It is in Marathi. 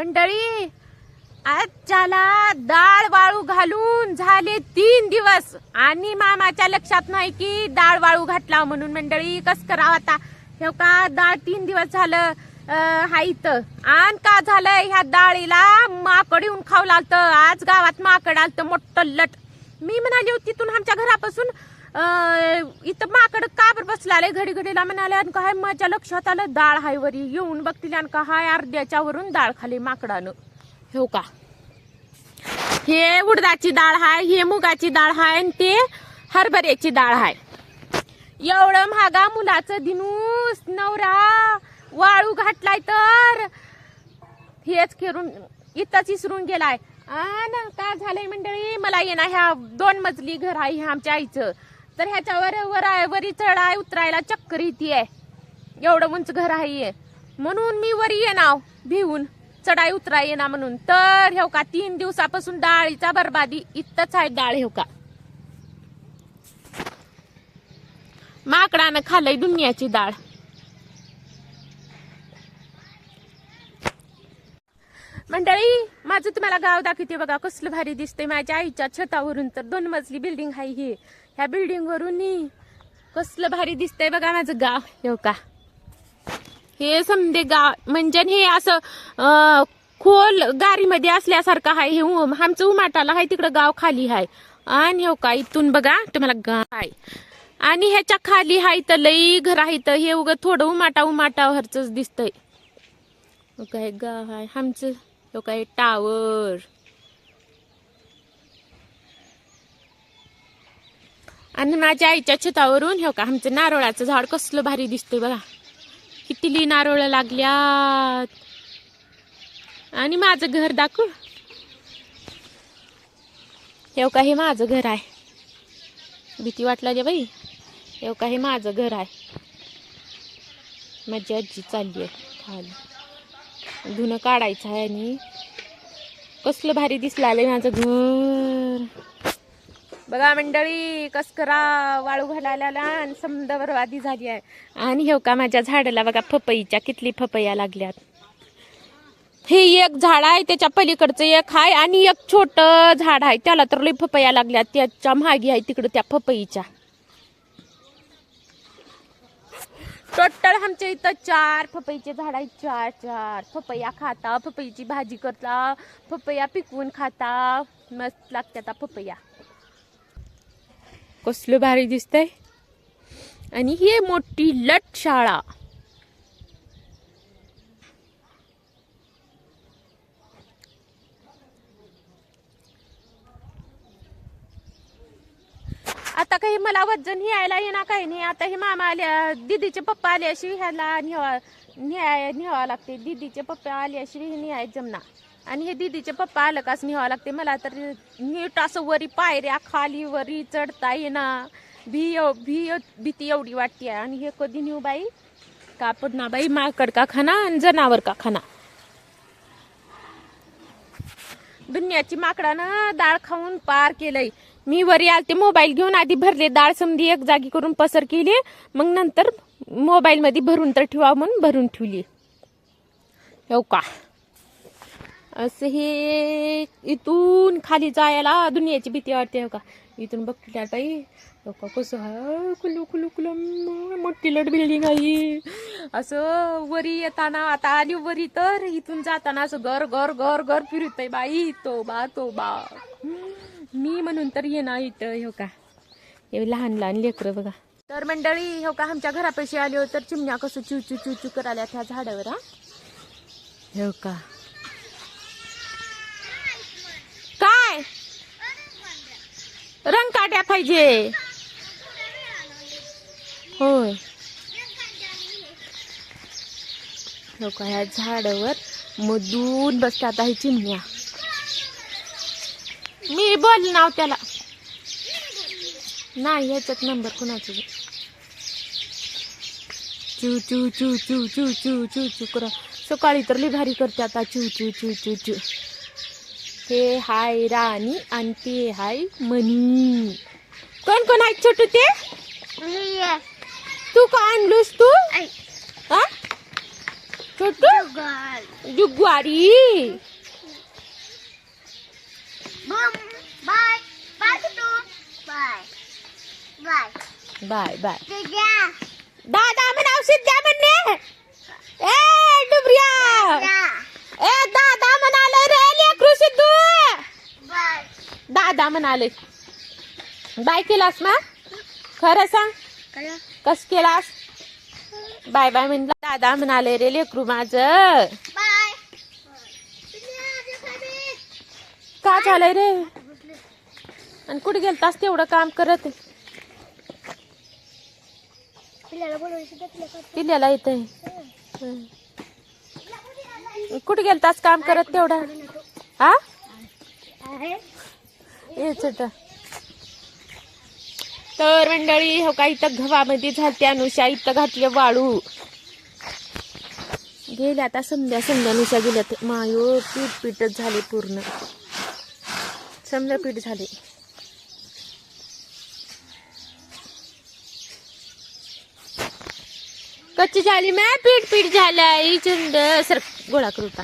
मंडळी आजच्याला डाळ वाळू घालून झाले तीन दिवस. आणि मामाच्या लक्षात नाही की डाळ वाळू घातला म्हणून. मंडळी कस करावं आता? हे का डाळ तीन दिवस झालं हा इथं? आणि का झालं ह्या डाळीला? माकड येऊन खाऊ लागतं. आज गावात माकड आलतं मोठं लट. मी म्हणाली होती तिथून आमच्या घरापासून इथं माकड का बरं बसला आले घडी घडीला म्हणाले आणि काय माझ्या लक्षात आलं? डाळ हाय वरी. येऊन बघतील आणि का हाय अर्ध्याच्या वरून डाळ खाली माकडानं. हो का? हे उडदाची डाळ हाय हे मुगाची डाळ हाय आणि ते हरभऱ्याची डाळ हाय. एवढं महागा मुलाचं दिनूस नवरा वाळू घातलाय तर? हेच खेळून इथंच इसरून गेलाय. आन काय झालंय मंडळी? मला येणार ह्या दोन मजली घर आहे ह्या आमच्या आईचं. तर ह्याच्यावर वर वरी चढाय उतरायला चक्कर येते एवढं उंच घर आहे म्हणून मी वरी येणार भिवून चढाई उतराय येणार म्हणून. तर हेव का तीन दिवसापासून डाळीचा बरबादी इतकंच आहे डाळ हेव का. माकडानं खाल्लंय दुनियाची डाळ. मंडळी माझं तुम्हाला गाव दाखवते बघा कसलं भारी दिसतंय. माझ्या आईच्या छतावरून तर दोन मजली बिल्डिंग आहे ही. ह्या बिल्डिंग वरून कसलं भारी दिसतंय बघा माझं गाव. हो का? हे समजे गाव. म्हणजे हे असं खोल गारीमध्ये असल्यासारखं आहे. हे आमचं उमाटाला आहे तिकडं गाव खाली आहे. आणि हो का इथून बघा तुम्हाला गाव आहे. आणि ह्याच्या खाली आहे तर लई घर आहे तर हे उग थोडं उमाटा उमाटावरच दिसतंय. हो काय गाव आहे आमचं. हो काय टावर. आणि माझ्या आईच्या छतावरून हो का आमचं नारळाचं झाड कसलं भारी दिसतंय बघा. किती नारळ लागल्यात. आणि माझं घर दाखव. हे का हे माझं घर आहे. भीती वाटला रे बाई. हे का हे माझं घर आहे. माझी आजी चालली आहे खाली. धुणं काढायचं आहे आणि कसलं भारी दिसलं आलंय माझं घर. बघा मंडळी कस करा वाळू घालायला आणि समजा बरबादी झाली आहे. आणि हे का माझ्या झाडाला बघा फपईच्या कितली फपया लागल्यात. हे एक झाड आहे त्याच्या पलीकडचं एक आहे आणि एक छोट झाड आहे. त्याला तर लई फपया लागल्यात त्याच्यामागे आहे तिकडं त्या फपईच्या. टोटल आमच्या इथं चार पपईचे झाड आहेत चार चार. पपया खाता पपईची भाजी करता पपया पिकवून खाता. मस्त लागतात पपया कसलं भारी दिसतंय. आणि ही मोठी लट शाळा. आता काही मला वजन यायला येणार काही नाही आता हे मामा आल्या दीदीचे पप्पा आल्याशिवाय ह्याला न्यावा न्याय न्यावा लागते. दीदीचे पप्पा आल्याशिवाय न्याय जमना आणि हे दीदीचे पप्पा आलं काच न्यावं लागते. मला तर नीट असं वरी पायऱ्या खाली वरी चढता येणार भी भिय भीती एवढी वाटते. आणि हे कधी नेऊ बाई? कापड ना बाई माकड का खाना आणि जनावर का खाना? दुनियाची माकडानं डाळ खाऊन पार केलंय. मी वरी आलते मोबाईल घेऊन आधी भरले डाळ समधी एक जागी करून पसर केली मग नंतर मोबाईल मध्ये भरून तर ठेवा म्हणून भरून ठेवली. हो का? असं हे इथून खाली जायला दुनियाची भीती वाटते हो का? इथून बघितल्या ताई हो का? कसं कुलू कुलू कुलू मोठी लट बिल्डिंग आहे असं वरी येताना आता आली वरी तर इथून जाताना असं घर घर घर घर फिरत बाई तो बा तो बा. मी म्हणून तर ये ना इथं हो का? हे लहान लहान लेकरं बघा. तर मंडळी हो का आमच्या घरापाशी आली हो तर चिमण्या कसं चिव चिव चिव चिव करायला त्या झाडावर हा? हो का? काय? रंग काट्या पाहिजे. होय. हो का ह्या झाडावर मधून बसतात आहे चिमण्या. बोल नाव त्याला नाही ह्याच्यात नंबर कुणाचं. चू चू चू चू चू चू चू चू करा सकाळी तर लई भारी करते आता चू चू चू चू चू हे हाय राणी आणि ते हाय मनी कोण कोण आहेत छोटू ते तू का आणलोस तू हा छोटू. जुगवारी Bye, Tutu. Bye. Bye. Bye bye Tiga. दादा म्हणा औषध द्या म्हणणे ए डुबऱ्या. ए दादा म्हणाले रे लेकरू सिद्धू. दादा म्हणाले. बाय केलास ना? खरं सांग. कस केलास? बाय बाय म्हणला. दादा म्हणाले रे लेकरू माझं. का झालंय रे? आणि कुठे गेलतास तेवढं काम करत. पिल्याला येतंय कुठे गेलतास काम करत तेवढं? हा. याच तर मंडळी हो का इथं गव्हामध्ये झालते अनुषा इथं घातले वाळू. गेल्या आता समजा समजा अनुषा गेल्या मायो पीठ पीठच झाले पूर्ण. समजा पीठ झाले. कच्ची झाली मॅ पीठ पीठ आई चंद सर गोळा करू का